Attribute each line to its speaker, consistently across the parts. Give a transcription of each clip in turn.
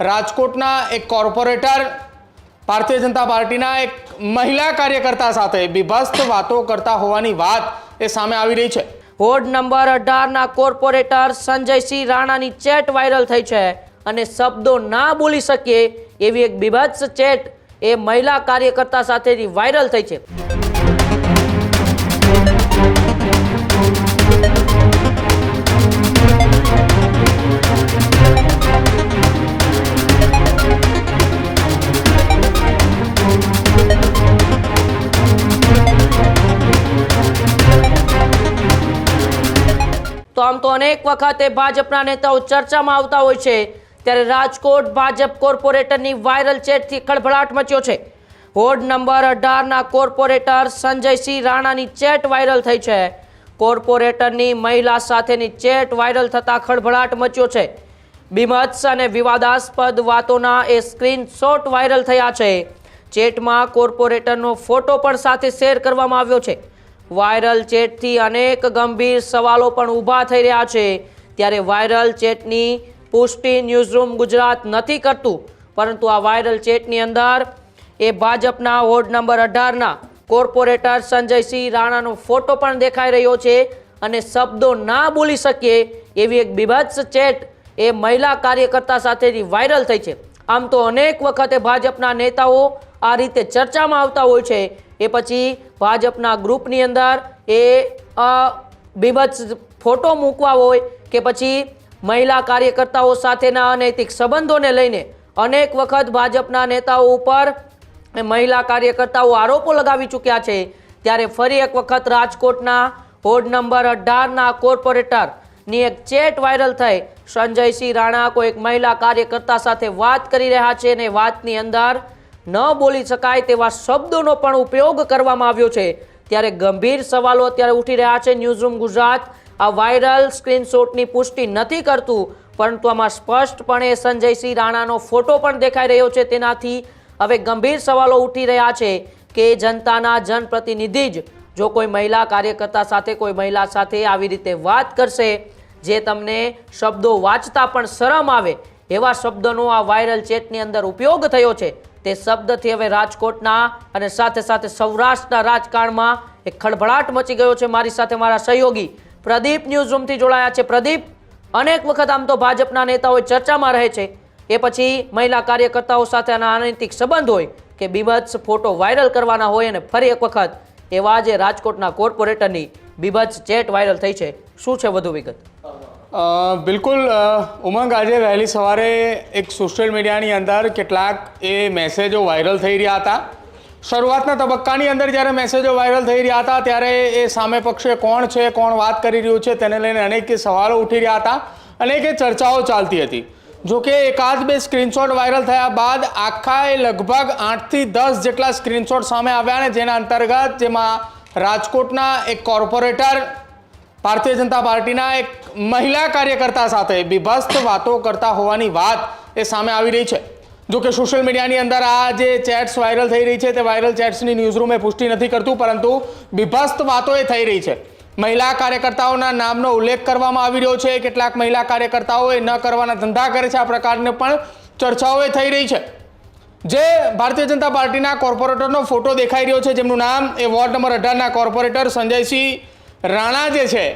Speaker 1: રાજકોટના એક કોર્પોરેટર, ભારતીય જનતા પાર્ટીના એક મહિલા કાર્યકર્તા સાથે બીભસ્ત વાતો કરતા હોવાની વાત એ સામે આવી રહી છે.
Speaker 2: વોર્ડ નંબર અઢારના કોર્પોરેટર સંજયસિંહ રાણાની ચેટ વાયરલ થઈ છે અને શબ્દો ના બોલી શકીએ એવી એક બીભત્સ ચેટ એ મહિલા કાર્યકર્તા સાથેની વાયરલ થઈ છે. તો આમ તો અનેક વખતે ભાજપના નેતાઓ ચર્ચામાં આવતા હોય છે. ત્યારે રાજકોટ ભાજપ કોર્પોરેટરની વાયરલ ચેટથી ખળભળાટ મચ્યો છે. વોર્ડ નંબર અઢારના કોર્પોરેટર સંજયસિંહ રાણાની ચેટ વાયરલ થઈ છે. કોર્પોરેટરની મહિલા સાથેની ચેટ વાયરલ થતાં ખળભળાટ મચ્યો છે. બીમત્સ અને વિવાદાસ્પદ વાતોના એ સ્ક્રીનશોટ વાયરલ થયા છે. ચેટમાં કોર્પોરેટરનો ફોટો પણ સાથે શેર કરવામાં આવ્યો છે. વાયરલ ચેટથી અનેક ગંભીર સવાલો પણ ઊભા થઈ રહ્યા છે. ત્યારે વાયરલ ચેટની પુષ્ટિ ન્યૂઝરૂમ ગુજરાત નથી કરતું. પરંતુ આ વાયરલ ચેટની અંદર એ ભાજપના વોર્ડ નંબર અઢારના કોર્પોરેટર સંજયસિંહ રાણાનો ફોટો પણ દેખાઈ રહ્યો છે અને શબ્દો ના બોલી શકીએ એવી એક બીભત્સ ચેટ એ મહિલા કાર્યકર્તા સાથેની વાયરલ થઈ છે. આમ તો અનેક વખતે ભાજપના નેતાઓ આ રીતે ચર્ચામાં આવતા હોય છે. એ પછી ભાજપના ગ્રુપની અંદર એ બીભત્સ ફોટો મૂકવા હોય કે પછી મહિલા કાર્યકર્તાઓ સાથેના અનૈતિક સંબંધોને લઈને અનેક વખત ભાજપના નેતાઓ ઉપર મહિલા કાર્યકર્તાઓ આરોપો લગાવી ચૂક્યા છે. ત્યારે ફરી એક વખત રાજકોટના વોર્ડ નંબર અઢારના કોર્પોરેટરની એક ચેટ વાયરલ થઈ. સંજયસિંહ રાણા કોઈ એક મહિલા કાર્યકર્તા સાથે વાત કરી રહ્યા છે અને વાતની અંદર ન બોલી શકાય તેવા શબ્દોનો પણ ઉપયોગ કરવામાં આવ્યો છે. ત્યારે ગંભીર સવાલો અત્યારે ઉઠી રહ્યા છે ન્યૂઝરૂમ ગુજરાત. આ વાયરલ સ્ક્રીનશોટની પુષ્ટિ નથી કરતું, પરંતુ આમાં સ્પષ્ટપણે સંજયસિંહ રાણાનો ફોટો પણ દેખાઈ રહ્યો છે. તેનાથી હવે ગંભીર સવાલો ઉઠી રહ્યા છે કે જનતાના જનપ્રતિનિધિ જ જો કોઈ મહિલા કાર્યકર્તા સાથે, કોઈ મહિલા સાથે આવી રીતે વાત કરશે જે તમને શબ્દો વાંચતા પણ શરમ આવે, એવા શબ્દોનો આ વાયરલ ચેટની અંદર ઉપયોગ થયો છે, તે શબ્દથી હવે રાજકોટના અને સાથે સાથે સૌરાષ્ટ્રના રાજકારણમાં એક ખળભળાટ મચી ગયો છે. મારી સાથે મારા સહયોગી પ્રદીપ ન્યૂઝ રૂમથી જોડાયા છે. પ્રદીપ, અનેક વખત આમ તો ભાજપના નેતાઓ ચર્ચામાં રહે છે. એ પછી મહિલા કાર્યકર્તાઓ સાથેના અનૈતિક સંબંધ હોય કે બીભત્સ ફોટો વાયરલ કરવાના હોય અને ફરી એક વખત એવા જે રાજકોટના કોર્પોરેટરની બીભત્સ ચેટ વાયરલ થઈ છે. શું છે વધુ વિગત?
Speaker 1: બિલકુલ ઉમંગ આજે વહેલી સવારે એક સોશિયલ મીડિયાની અંદર કેટલાક એ મેસેજો વાયરલ થઈ રહ્યા હતા. શરૂઆતના તબક્કાની અંદર જ્યારે મેસેજો વાયરલ થઈ રહ્યા હતા, ત્યારે એ સામે પક્ષે કોણ છે, કોણ વાત કરી રહ્યું છે, તેને લઈને અનેક સવાલો ઉઠી રહ્યા હતા, અનેક ચર્ચાઓ ચાલતી હતી. જોકે એકાદ બે સ્ક્રીનશોટ વાયરલ થયા બાદ આખા એ લગભગ આઠથી દસ જેટલા સ્ક્રીનશોટ સામે આવ્યા ને જેના અંતર્ગત જેમાં રાજકોટના એક કોર્પોરેટર ભારતીય જનતા પાર્ટીના એક મહિલા કાર્યકર્તા સાથે બીભત્સ વાતો કરતા હોવાની વાત એ સામે આવી રહી છે. જો કે સોશિયલ મીડિયાની અંદર આ જે ચેટ્સ વાયરલ થઈ રહી છે તે વાયરલ ચેટ્સની ન્યૂઝરૂમે પુષ્ટિ નથી કરતું, પરંતુ બીભત્સ વાતો એ થઈ રહી છે. મહિલા કાર્યકર્તાઓના નામનો ઉલ્લેખ કરવામાં આવી રહ્યો છે. કેટલાક મહિલા કાર્યકર્તાઓ એ ન કરવાના ધંધા કરે છે આ પ્રકારની પણ ચર્ચાઓ એ થઈ રહી છે. જે ભારતીય જનતા પાર્ટીના કોર્પોરેટરનો ફોટો દેખાઈ રહ્યો છે, જેમનું નામ એ વોર્ડ નંબર અઢારના કોર્પોરેટર સંજયસિંહ રાણા જે છે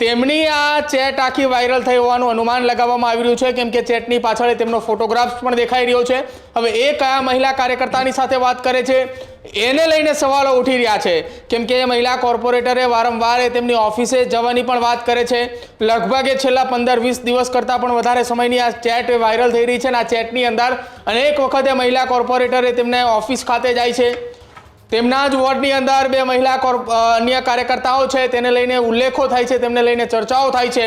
Speaker 1: તેમની આ ચેટ આખી વાયરલ થઈ હોવાનું અનુમાન લગાવવામાં આવી રહ્યું છે. કેમ કે ચેટની પાછળ તેમનો ફોટોગ્રાફ્સ પણ દેખાઈ રહ્યો છે. હવે એ કયા મહિલા કાર્યકર્તાની સાથે વાત કરે છે, એને લઈને સવાલો ઉઠી રહ્યા છે. કેમ કે મહિલા કોર્પોરેટરે વારંવાર તેમની ઓફિસે જવાની પણ વાત કરે છે. લગભગ છેલ્લા પંદર વીસ દિવસ કરતાં પણ વધારે સમયની આ ચેટ વાયરલ થઈ રહી છે અને આ ચેટની અંદર અનેક વખતે મહિલા કોર્પોરેટરે તેમને ઓફિસ ખાતે જાય છે. તેમના જ વોર્ડની અંદર બે મહિલા અન્ય કાર્યકર્તાઓ છે, તેને લઈને ઉલ્લેખો થાય છે, તેમને લઈને ચર્ચાઓ થાય છે.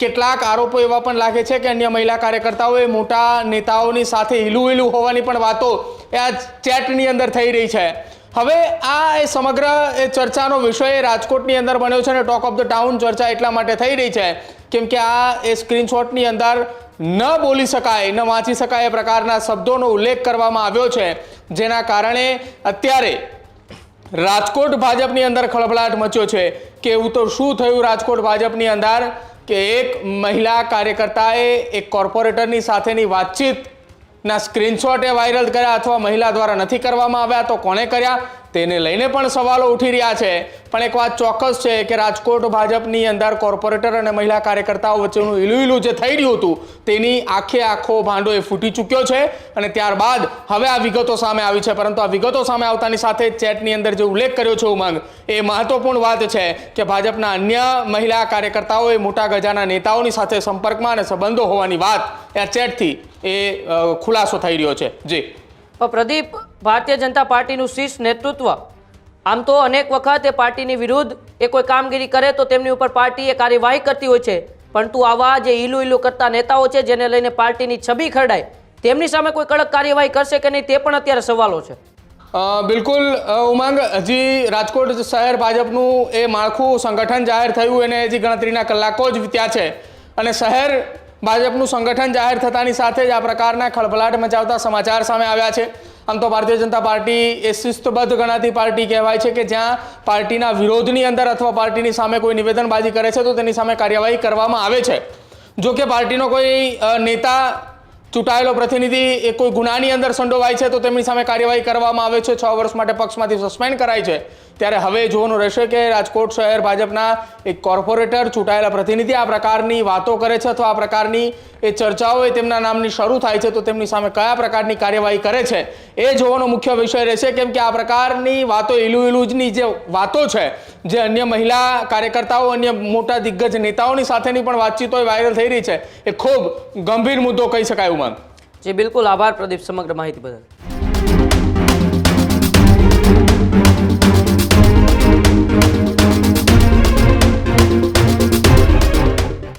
Speaker 1: કેટલાક આરોપો એવા પણ લાગે છે કે અન્ય મહિલા કાર્યકર્તાઓએ મોટા નેતાઓની સાથે હિલું હિલું હોવાની પણ વાતો એ આ ચેટની અંદર થઈ રહી છે. હવે આ એ સમગ્ર એ ચર્ચાનો વિષય રાજકોટની અંદર બન્યો છે અને ટોક ઓફ ધ ટાઉન ચર્ચા એટલા માટે થઈ રહી છે, કેમ કે આ એ સ્ક્રીનશોટની અંદર ન બોલી શકાય, ન વાંચી શકાય એ પ્રકારના શબ્દોનો ઉલ્લેખ કરવામાં આવ્યો છે, જેના કારણે અત્યારે રાજકોટ ભાજપની અંદર ખળભળાટ મચ્યો છે. કે એવું તો શું થયું રાજકોટ ભાજપની અંદર? કે એક મહિલા કાર્યકર્તાએ એક કોર્પોરેટરની સાથેની વાતચીતના સ્ક્રીનશોટે વાયરલ કર્યા અથવા મહિલા દ્વારા નથી કરવામાં આવ્યા તો કોણે કર્યા? તેને લઈને પણ સવાલો ઉઠી રહ્યા છે. પણ એક વાત ચોક્કસ છે કે રાજકોટ ભાજપની અંદર કોર્પોરેટર અને મહિલા કાર્યકર્તાઓ વચ્ચેનું ઈલું ઈલું જે થઈ રહ્યું હતું, તેની આખે આખો ભાંડો એ ફૂટી ચૂક્યો છે અને ત્યારબાદ હવે આ વિગતો સામે આવી છે. પરંતુ આ વિગતો સામે આવતાની સાથે ચેટની અંદર જે ઉલ્લેખ કર્યો છે ઉમંગ, એ મહત્વપૂર્ણ વાત છે કે ભાજપના અન્ય મહિલા કાર્યકર્તાઓએ મોટા ગજાના નેતાઓની સાથે સંપર્કમાં અને સંબંધો હોવાની વાત આ ચેટથી એ ખુલાસો થઈ રહ્યો છે. જી.
Speaker 2: પ્રદીપ, ભારતીય જનતા પાર્ટીનું શીર્ષ નેતૃત્વ. આમ તો અનેક વખત એ પાર્ટીની વિરુદ્ધ એ કોઈ કામગીરી કરે તો તેમની ઉપર પાર્ટી એ કાર્યવાહી કરતી હોય છે. પરંતુ આવા જે ઈલું ઈલું કરતા નેતાઓ છે, જેને લઈને પાર્ટીની છબી ખરડાય, તેમની સામે કોઈ કડક કાર્યવાહી કરશે કે નહીં તે પણ અત્યારે સવાલો છે.
Speaker 1: બિલકુલ. ઉમંગ, હજી રાજકોટ શહેર ભાજપનું એ માળખું સંગઠન જાહેર થયું, એને હજી ગણતરીના કલાકો જ વીત્યા છે. અને શહેર ભાજપનું સંગઠન જાહેર થતાની સાથે જ આ પ્રકારના ખળભળાટ મચાવતા સમાચાર સામે આવ્યા છે. આમ તો ભારતીય જનતા પાર્ટી એ શિસ્તબદ્ધ ગણાતી પાર્ટી કહેવાય છે કે જ્યાં પાર્ટીના વિરોધની અંદર અથવા પાર્ટીની સામે કોઈ નિવેદનબાજી કરે છે તો તેની સામે કાર્યવાહી કરવામાં આવે છે. જો કે પાર્ટીનો કોઈ નેતા ચૂંટાયેલો પ્રતિનિધિ એ કોઈ ગુનાની અંદર સંડોવાય છે તો તેમની સામે કાર્યવાહી કરવામાં આવે છે. છ વર્ષ માટે પક્ષમાંથી સસ્પેન્ડ કરાય છે. ત્યારે હવે જોવાનું રહેશે કે રાજકોટ શહેર ભાજપના એક કોર્પોરેટર ચૂંટાયેલા પ્રતિનિધિ આ પ્રકારની વાતો કરે છે અથવા આ પ્રકારની એ ચર્ચાઓ એ તેમના નામની શરૂ થાય છે તો તેમની સામે કયા પ્રકારની કાર્યવાહી કરે છે એ જોવાનો મુખ્ય વિષય રહેશે. કેમ કે આ પ્રકારની વાતો ઇલુ ઇલુજની જે વાતો છે, જે અન્ય મહિલા કાર્યકર્તાઓ, અન્ય મોટા દિગ્ગજ નેતાઓની સાથેની પણ વાતચીતો વાયરલ થઈ રહી છે, એ ખૂબ ગંભીર મુદ્દો કહી શકાય ઉમંગ
Speaker 2: જી બિલકુલ. આભાર પ્રદીપ સમગ્ર માહિતી બદલ.